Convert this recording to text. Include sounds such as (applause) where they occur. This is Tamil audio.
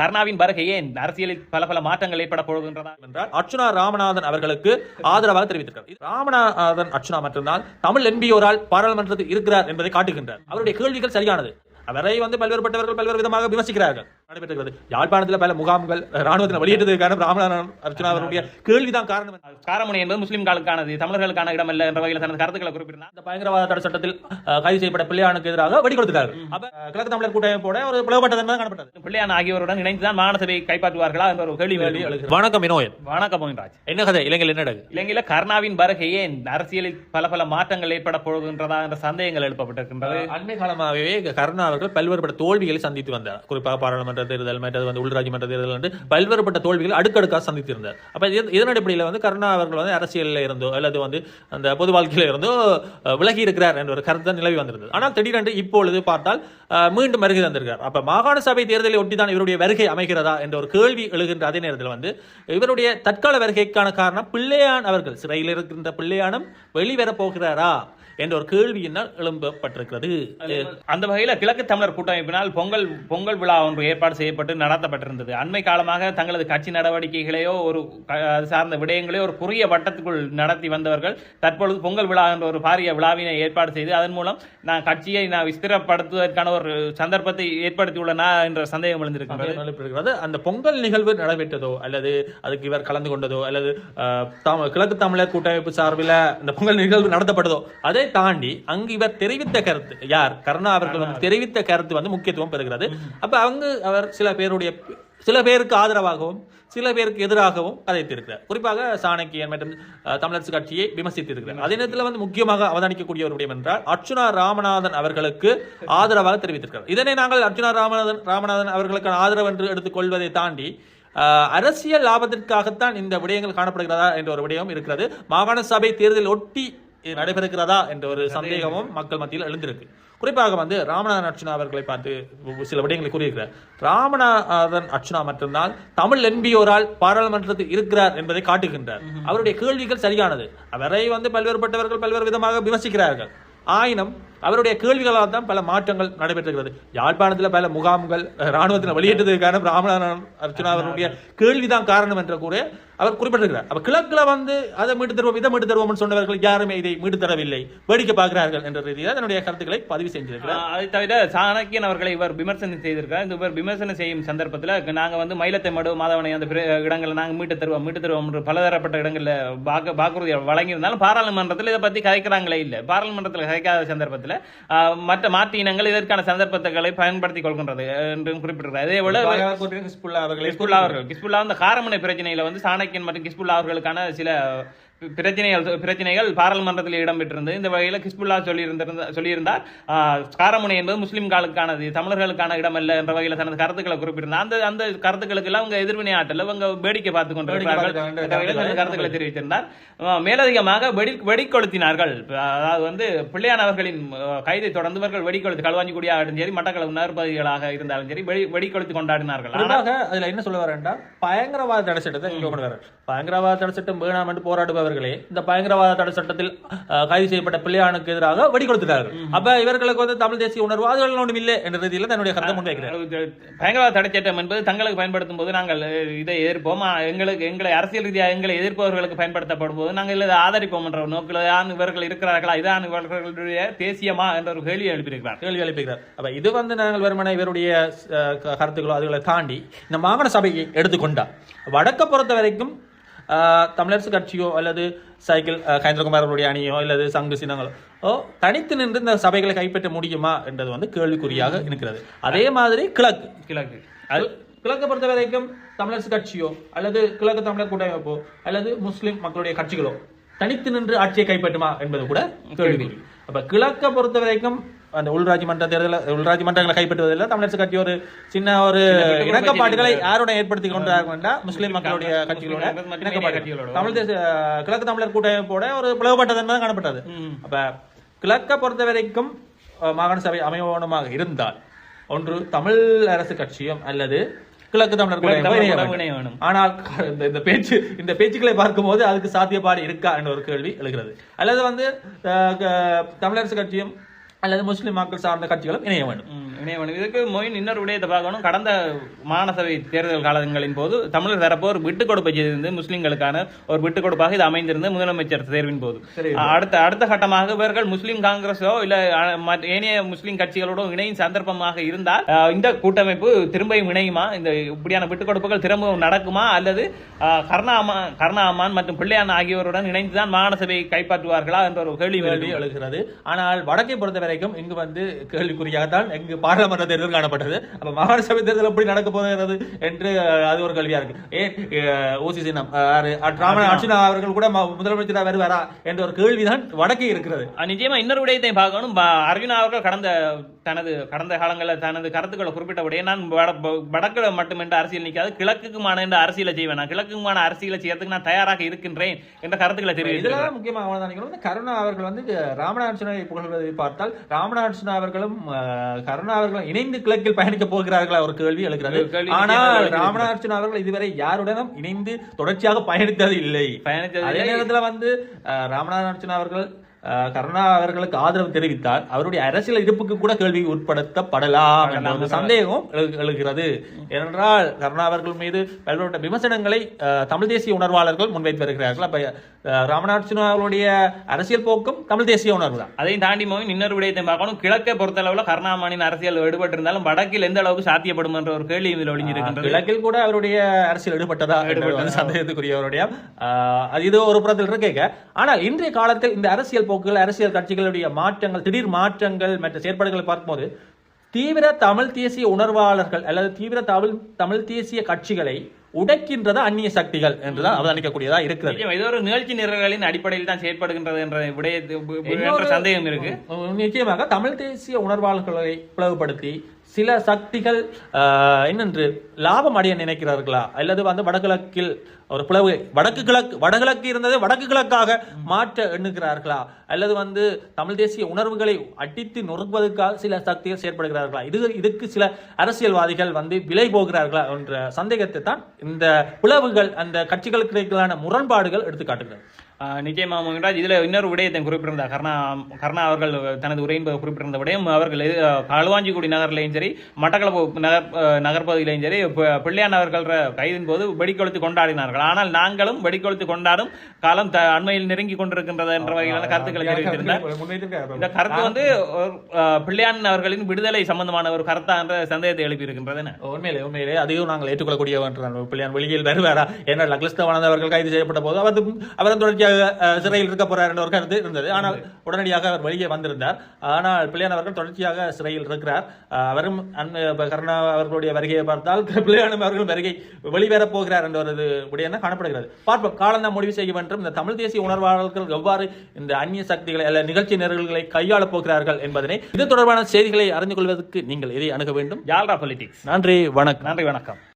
கருணாவின் வருகையே அரசியலில் பல பல மாற்றங்கள் ஏற்பட போகின்றதா என்றால் அர்ச்சுனா ராமநாதன் அவர்களுக்கு ஆதரவாக தெரிவித்திருக்கிறார். ராமநாதன் அர்ச்சுனா மட்டும்தான் தமிழ் என்பியோரால் பாராளுமன்றத்தில் இருக்கிறார் என்பதை காட்டுகின்றார். அவருடைய கேள்விகள் சரியானது. அவரை வந்து பல்வேறுபட்டவர்கள் பல்வேறு விதமாக விமர்சிக்கிறார்கள். நடைபெற்றிருக்கிறது. யாழ்ப்பாணத்தில் பல முகாம்கள் ராணுவத்தில் வெளியேற்றதுக்கான ராமநாதன் அர்ச்சுனா அவருடைய கேள்விதான் காரணம். காரமுனை என்பது முஸ்லிம்களுக்கானது தமிழர்களுக்கான இடம் அல்ல என்ற வகையில் தனது கருத்துக்களை குறிப்பிட்டார் இந்த பயங்கரவாத தடை சட்டத்தில் கைது செய்யப்பட்ட பிள்ளையானுக்கு எதிராக வெடி கொடுத்தார்கள் அப்ப கிழக்கு தமிழர் கூட்டமைப்போட ஒரு பிளவுபட்டதன் காணப்பட்டது. பிள்ளையான் ஆகியோருடன் இணைந்துதான் மாகாண சபையை கைப்பற்றுவார்களா என்ற ஒரு கேள்வி. வணக்கம் வினோயன். வணக்கம் மோகன்ராஜ். என்ன கதை? இலங்கையில் என்ன நடக்குது? இலங்கையில கருணாவின் வருகை ஏன் அரசியலில் பல பல மாற்றங்கள் ஏற்பட போகின்றதா என்ற சந்தேகங்கள் எழுப்பப்பட்டிருக்கின்றது. அண்மை காலமாகவே கருணா அவர்கள் பல்வேறுபட்ட தோல்விகளை சந்தித்து வந்தார். குறிப்பாக பாராளுமன்ற தேர்தல் மற்றது வந்து உள்ராஜ்ய மன்ற தேர்தல் என்று பல்வேறுபட்ட தோல்விகள் அடுக்கடுக்காக சந்தித்திருந்தார் அப்ப இதன் அடிப்படையில் வந்து கருணா அவர்கள் வந்து அரசியலில் இருந்தோ அல்லது வந்து அந்த பொது வாழ்க்கையில இருந்தோ விலகி இருக்கிறார் என்ற ஒரு கருத்து நிலவி வந்திருந்தது. ஆனால் திடீரென்று இப்பொழுது பார்த்தால் அஹ், மீண்டும் வருகை தந்திருக்கிறார். அப்ப மாகாண சபை தேர்தலை ஒட்டி தான் இவருடைய வருகை அமைகிறதா என்ற ஒரு கேள்வி எழுகின்ற அதே நேரத்தில் வந்து இவருடைய தற்கால வருகைக்கான காரணம் பிள்ளையான் அவர்கள். சிறையில் இருக்கின்ற பிள்ளையானம் வெளிவரப் போகிறாரா? என்ற ஒரு கேள்வியினால் எழும்பப்பட்டிருக்கிறது. அந்த வகையில கிழக்கு தமிழர் கூட்டமைப்பினால் பொங்கல் பொங்கல் விழா ஒன்று ஏற்பாடு செய்யப்பட்டு நடத்தப்பட்டிருந்தது. அண்மை காலமாக தங்களது கட்சி நடவடிக்கைகளையோ ஒரு அது சார்ந்த விடயங்களையோ ஒரு குறுகிய வட்டத்துக்குள் நடத்தி வந்தவர்கள் தற்பொழுது பொங்கல் விழா என்ற ஒரு பாரிய விழாவினை ஏற்பாடு செய்து அதன் மூலம் நான் கட்சியை நான் விஸ்திரப்படுத்துவதற்கான ஒரு சந்தர்ப்பத்தை ஏற்படுத்தியுள்ளனா என்ற சந்தேகம் எழுந்திருக்கின்றது. நடைபெறுகிறது அந்த பொங்கல் நிகழ்வு நடைபெற்றதோ அல்லது அதுக்கு இவர் கலந்து கொண்டதோ அல்லது கிழக்கு தமிழர் கூட்டமைப்பு சார்பில் இந்த பொங்கல் நிகழ்வு நடத்தப்பட்டதோ அதை தாண்டி அங்கு இவர் தெரிவித்த கருத்து யார்? கருணா அவர்கள் வந்து தெரிவித்த கருத்து வந்து முக்கியத்துவம் பெறுகிறது. அப்ப அங்கு அவர் சில பேருடைய சில பேருக்கு ஆதரவாகவும் சில பேருக்கு எதிராகவும் கதைத்திருக்கிறார். குறிப்பாக சாணக்கியன் மற்றும் தமிழரசு கட்சியை விமர்சித்திருக்கிறார். அதே நேரத்தில் வந்து முக்கியமாக அவதானிக்கக்கூடிய ஒரு விடயம் என்றால் அர்ச்சுனா ராமநாதன் அவர்களுக்கு ஆதரவாக தெரிவித்திருக்கிறார். இதனை நாங்கள் அர்ச்சுனா ராமநாதன் ராமநாதன் அவர்களுக்கான ஆதரவு என்று எடுத்துக்கொள்வதை தாண்டி அரசியல் லாபத்திற்காகத்தான் இந்த விடயங்கள் காணப்படுகிறதா என்ற ஒரு விடயம் இருக்கிறது. மாகாண சபை தேர்தல் ஒட்டி நடைபெறுகிறதா என்ற ஒரு சந்தேகமும் மக்கள் மத்தியில் எழுந்திருக்கு. குறிப்பாக வந்து ராமநாதன் அர்ச்சுனா அவர்களை பார்த்து சில விடயங்களை கூறியிருக்கிறார். ராமநாதன் அர்ச்சுனா மட்டும்தான் தமிழ் என்பியோரால் பாராளுமன்றத்தில் இருக்கிறார் என்பதை காட்டுகின்றார். அவருடைய கேள்விகள் சரியானது. அவரை வந்து பல்வேறுபட்டவர்கள் பல்வேறு விதமாக விமர்சிக்கிறார்கள். ஆயினும் அவருடைய கேள்விகளால் தான் பல மாற்றங்கள் நடைபெற்றுகிறது யாழ்ப்பாணத்தில் பல முகாம்கள் ராணுவத்தில் வெளியேற்றதுக்கான ராமநாதன் அர்ச்சனா அவருடைய கேள்விதான் காரணம் என்ற கூட அவர் குறிப்பிட்டிருக்கிறார். அப்ப கிழக்குல வந்து அதை மீட்டு தருவோம் இதை மீட்டு தருவோம் சொன்னவர்கள் யாருமே இதை மீட்டு தரவில்லை. வேடிக்கை பார்க்கிறார்கள் என்ற ரீதியில் தன்னுடைய கருத்துக்களை பதிவு செஞ்சிருக்கிறார். அதை தவிர சாணக்கியன் அவர்களை இவர் விமர்சனம் செய்திருக்கார் இந்த இவர் விமர்சனம் செய்யும் சந்தர்ப்பத்தில் நாங்கள் வந்து மயிலத்தை மடு மாதவனை அந்த பிற இடங்களை நாங்கள் மீட்டு தருவோம் மீட்டு தருவோம் என்று பலதரப்பட்ட இடங்களில் வாக்கு வாக்குறுதி வழங்கியிருந்தாலும் பாராளுமன்றத்தில் இதை பத்தி கதைக்கிறாங்களே இல்லை. பாராளுமன்றத்தில் கதைக்காத சந்தர்ப்பத்தில் மற்ற மாற்று இனங்கள் இதற்கான சந்தர்ப்பங்களை பயன்படுத்திக் கொள்கின்றது என்றும் குறிப்பிட்டிருக்கிறார். அதே போல ஹிஸ்புல்லா அவர்களை கிஸ்புல்லா அவர்கள் கிஸ்புல்லா அந்த காரமுனை பிரச்சனையில வந்து சாணக்கியன் மற்றும் கிஸ்புல்லா அவர்களுக்கான சில பிரச்சனைகள் பிரச்சனைகள் பாராளுமன்றத்தில் இடம்பெற்றிருந்தது. இந்த வகையில் கிஸ்புல்லா சொல்லியிருந்திருந்த சொல்லியிருந்தார். காரமுனை என்பது முஸ்லிம்களுக்கானது தமிழர்களுக்கான இடம் அல்ல என்ற வகையில் தனது கருத்துக்களை குறிப்பிட்டிருந்தார். அந்த அந்த கருத்துக்களுக்கு எல்லாம் அவங்க எதிர்வினை ஆட்டல அவங்க வேடிக்கை பார்த்து கொண்டிருக்கிறார்கள். கருத்துக்களை தெரிவித்திருந்தார். மேலதிகமாக வெடி வெடிக்கொளுத்தினார்கள். அதாவது வந்து பிள்ளையான் அவர்களின் ஆஹ், கைதை தொடர்ந்து இவர்கள் வெடிக்கொளுத்து களுவாஞ்சிக்குடியாக ஆகட்டும் சரி மட்டக்களவு நற்பகுதிகளாக இருந்தாலும் சரி வெடி வெடிக்கொளுத்தி கொண்டாடினார்கள். ஆனால் அதுல என்ன சொல்ல வரேன்டா? பயங்கரவாத தடை சட்டத்தை பயங்கரவாத தடை சட்டம் வேணாம் என்று போராடுபவர்களே இந்த பயங்கரவாத தடை சட்டத்தில் கைது செய்யப்பட்ட பிள்ளையானுக்கு எதிராக வெடி கொடுத்துட்டார்கள் அப்ப இவர்களுக்கு வந்து தமிழ் தேசிய உணர்வு அதுகள் ஒன்றும் இல்லை என்ற ரீதியில் தன்னுடைய கருத்தை முன்வைக்கிறார் பயங்கரவாத தடை சட்டம் என்பது தங்களுக்கு பயன்படுத்தும் போது நாங்கள் இதை எதிர்ப்போம். எங்களுக்கு எங்களை அரசியல் ரீதியாக எங்களை எதிர்ப்பவர்களுக்கு பயன்படுத்தப்படும் போது நாங்கள் இதை ஆதரிப்போம் என்ற நோக்கில் தான் இவர்கள் இருக்கிறார்களா? இதான் இவர்களுடைய தேசியமா என்ற ஒரு கேள்வி எழுப்பியிருக்கிறார். கேள்வி எழுப்புகிறார் அப்ப இது வந்து நாங்கள் வெறுமனே இவருடைய கருத்துக்களோ அதுகளை தாண்டி இந்த மாகாண சபையை எடுத்துக்கொண்டா. வடக்க பொறுத்த வரைக்கும் தமிழரசு கட்சியோ அல்லது சைக்கிள் அவருடைய அணியோ அல்லது சங்கு சின்னங்களோ ஓ தனித்து நின்று இந்த சபைகளை கைப்பற்ற முடியுமா என்றது வந்து கேள்விக்குறியாக இருக்கிறது அதே மாதிரி கிழக்கு கிழக்கு அது கிழக்கை பொறுத்த வரைக்கும் தமிழரசு கட்சியோ அல்லது கிழக்கு தமிழர் கூட்டமைப்போ அல்லது முஸ்லிம் மக்களுடைய கட்சிகளோ தனித்து நின்று ஆட்சியை கைப்பற்றுமா என்பது கூட கேள்வி அப்ப கிழக்கை பொறுத்த வரைக்கும் அந்த உள்ராஜ்ய மன்ற தேர்தல உள்ராஜ்ய மன்றங்களை கைப்பற்றுவதில் தமிழரசு கட்சி ஒரு சின்ன ஒரு இணக்கப்பாடுகளை யாருடன் ஏற்படுத்தி கொண்டாங்க வேண்டாம் முஸ்லிம் மக்களுடைய கட்சிகளோட இணக்கப்பாடு. தமிழ் தேச கிழக்கு தமிழர் கூட்டமைப்போட ஒரு பிளவுபட்டதன் தான் காணப்பட்டது. அப்ப கிழக்கை பொறுத்த வரைக்கும் மாகாண சபை அமைவனமாக இருந்தால் ஒன்று தமிழ் அரசு கட்சியும் அல்லது கிழக்கு தமிழர். ஆனால் இந்த பேச்சு இந்த பேச்சுக்களை பார்க்கும்போது அதுக்கு சாத்தியப்பாடு இருக்கா என்ற ஒரு கேள்வி எழுகிறது. அல்லது வந்து தமிழரசு கட்சியும் அல்லது முஸ்லிம் மக்கள் சார்ந்த கட்சிகளும் இணைய வேண்டும். ம். இணைய வேண்டும். இதுக்கு மொயின் இன்னொரு விடயத்தை பார்க்கணும் கடந்த மாநசபை தேர்தல் காலங்களின் போது தமிழர் தரப்பு ஒரு விட்டுக் கொடுப்பை செய்திருந்து முஸ்லிம்களுக்கான ஒரு விட்டுக் கொடுப்பாக இது அமைந்திருந்தது முதலமைச்சர் தேர்வின் போது. அடுத்த அடுத்த கட்டமாக இவர்கள் முஸ்லிம் காங்கிரஸோ இல்ல ஏனைய முஸ்லிம் கட்சிகளோட இணையும் சந்தர்ப்பமாக இருந்தால் இந்த கூட்டமைப்பு திரும்பியும் இணையுமா இந்த இப்படியான விட்டுக் கொடுப்புகள் திரும்பவும் நடக்குமா அல்லது அஹ், கருணா அம்மா- கருணா அம்மான் மற்றும் பிள்ளையான் ஆகியோருடன் இணைந்துதான் மாநசபையை கைப்பற்றுவார்களா என்ற ஒரு கேள்வி. எழுகிறது ஆனால் வடக்கை பொறுத்த வரைக்கும் இங்கு வந்து கேள்விக்குறியாகத்தான் இங்கு பாராளுமன்ற தேர்தல் காணப்பட்டது. அப்ப மாகாண சபை தேர்தல் எப்படி நடக்க போகிறது என்று அது ஒரு கேள்வியா இருக்கு. ஏன் ஓசி சின்னம் ராமன் அர்ச்சுனா அவர்கள் கூட ம- முதலமைச்சரா வருவாரா என்ற ஒரு கேள்விதான் வடக்கே இருக்கிறது. நிச்சயமா இன்னொரு விடயத்தை பார்க்கணும். அர்ஜுனா அவர்கள் கடந்த தனது கடந்த காலங்களில் தனது கருத்துக்களை குறிப்பிட்ட விடயம் நான் வடக்குல மட்டுமென்று அரசியல் நிற்காது கிழக்குக்குமான என்ற அரசியலை செய்வேன். நான் கிழக்குக்குமான அரசியலை செய்யறதுக்கு நான் தயாராக இருக்கின்றேன் என்ற கருத்துக்களை இதெல்லாம் முக்கியமாக நினைக்கிறோம். கருணா அவர்கள் வந்து ராமநாதனை புகழ்வதை பார்த்தால் ராமநாதன் அவர்களும் கருணா அவர்களும் இணைந்து கிழக்கில் பயணிக்க போகிறார்களா ஒரு கேள்வி எழுகிறது. ஆனால் ராமநாதன் அவர்கள் இதுவரை யாருடனும் இணைந்து தொடர்ச்சியாக பயணித்தது இல்லை பயணித்தது அதே. நேரத்துல வந்து ராமநாதன் அவர்கள் கருணா அவர்களுக்கு ஆதரவு தெரிவித்தால் அவருடைய அரசியல் இருப்புக்கு கூட கேள்வி உட்படுத்தப்படலாம் என்ற ஒரு சந்தேகம் எழு- எழுகிறது. ஏனென்றால் கருணா அவர்கள் மீது பல்வேறு விமர்சனங்களை தமிழ் தேசிய உணர்வாளர்கள் முன்வைத்து வருகிறார்கள். அப்ப அஹ், ராமநாதன் அவர்களுடைய அரசியல் போக்கும் தமிழ் தேசிய உணர்வு தான் அதையும் தாண்டி மோகன் இன்னொரு விடயத்தை பார்க்கணும். கிழக்கை பொறுத்தளவுல கருணாமணியின் அரசியல் ஈடுபட்டு இருந்தாலும் வடக்கில் எந்த அளவுக்கு சாத்தியப்படும் என்ற ஒரு கேள்வி இதில் ஒளிஞ்சிருக்கின்றது. கிழக்கில் கூட அவருடைய அரசியல் ஈடுபட்டதா ஈடுபட்டது? சந்தேகத்துக்குரியவருடைய அது இது ஒரு புறத்தில் இருக்கேங்க. ஆனால் இன்றைய காலத்தில் இந்த அரசியல் போக்குகள் அரசியல் கட்சிகளுடைய மாற்றங்கள் திடீர் மாற்றங்கள் மற்ற செயற்பாடுகளை பார்க்கும்போது தீவிர தமிழ் தேசிய உணர்வாளர்கள் அல்லது தீவிர தமிழ் தமிழ் தேசிய கட்சிகளை உடைக்கின்றது அந்நிய சக்திகள் என்றுதான் அவதானிக்கக்கூடியதா இருக்கிறது. இது ஒரு நிகழ்ச்சி நிரல்களின் அடிப்படையில் தான் செயற்படுகின்றது என்ற இன்னொரு- சந்தேகம் இருக்கு. நிச்சயமாக தமிழ் தேசிய உணர்வாளர்களை பிளவுபடுத்தி சில சக்திகள் என்னென்று லாபம் அடைய நினைக்கிறார்களா? அல்லது வந்து வடகிழக்கில் ஒரு பிளவு வடக்கு கிழக்கு வடகிழக்கு இருந்தது வடக்கு கிழக்காக மாற்ற எண்ணுகிறார்களா? அல்லது வந்து தமிழ் தேசிய உணர்வுகளை அடித்து நொறுக்குவதற்காக சில சக்திகள் செயற்படுகிறார்களா? இது இதுக்கு சில அரசியல்வாதிகள் வந்து விலை போகிறார்களா என்ற சந்தேகத்தை தான் இந்த பிளவுகள் அந்த கட்சிகளுக்கு இடையிலான முரண்பாடுகள் எடுத்துக்காட்டுகிறது. நிச்சயமா மோகன்ராஜ் இதுல இன்னொரு விடயத்தை குறிப்பிட்டிருந்தார் கருணா கருணா அவர்கள் தனது உரையின் குறிப்பிட்டிருந்த விடயம் அவர்கள் களுவாஞ்சிக்குடி நகர்லையும் சரி மட்டக்களப்பு நகர் நகர்பகுதியிலையும் சரி பிள்ளையான் அவர்கள் கைதின் போது வெடிக்கொளுத்து கொண்டாடினார்கள். ஆனால் நாங்களும் வெடிக்கொளுத்து கொண்டாடும் காலம் த- அண்மையில் நெருங்கி கொண்டிருக்கின்றது என்ற வகையிலான கருத்துக்களை தெரிவித்திருந்தார். இந்த கருத்து வந்து பிள்ளையான் அவர்களின் விடுதலை சம்பந்தமான ஒரு கருத்தா என்ற சந்தேகத்தை எழுப்பி இருக்கின்றது உண்மையிலே உண்மையிலே அதையும் நாங்கள் ஏற்றுக்கொள்ளக்கூடிய பிள்ளையான் வெளியில் வருவாரா? ஏன்னா லக்லிஸ்தவானது அவர்கள் கைது செய்யப்பட்ட போது அவர் அவர் தொடர்ச்சியாக சிறையில் இருக்க போறார் என்ற ஒரு கருத்து இருந்தது. ஆனால் உடனடியாக அவர் வெளியே வந்திருந்தார். ஆனால் பிள்ளையான் அவர்கள் தொடர்ச்சியாக சிறையில் இருக்கிறார். அவரும் கருணா அவர்களுடைய வருகையை பார்த்தால் (laughs) பிள்ளையானும் அவர்கள் வருகை வெளிவரப் போகிறார் என்ற ஒரு இது விடயம் காணப்படுகிறது. பார்ப்போம். காலம் தான் முடிவு செய்ய வேண்டும் இந்த தமிழ் தேசிய உணர்வாளர்கள் எவ்வாறு இந்த அந்நிய சக்திகளை அல்ல நிகழ்ச்சி நிரல்களை கையாளப் போகிறார்கள் என்பதனை இது தொடர்பான செய்திகளை அறிந்து கொள்வதற்கு நீங்கள் எதை அணுக வேண்டும். பொலிட்டிக்ஸ் நன்றி. வணக்கம். நன்றி வணக்கம்.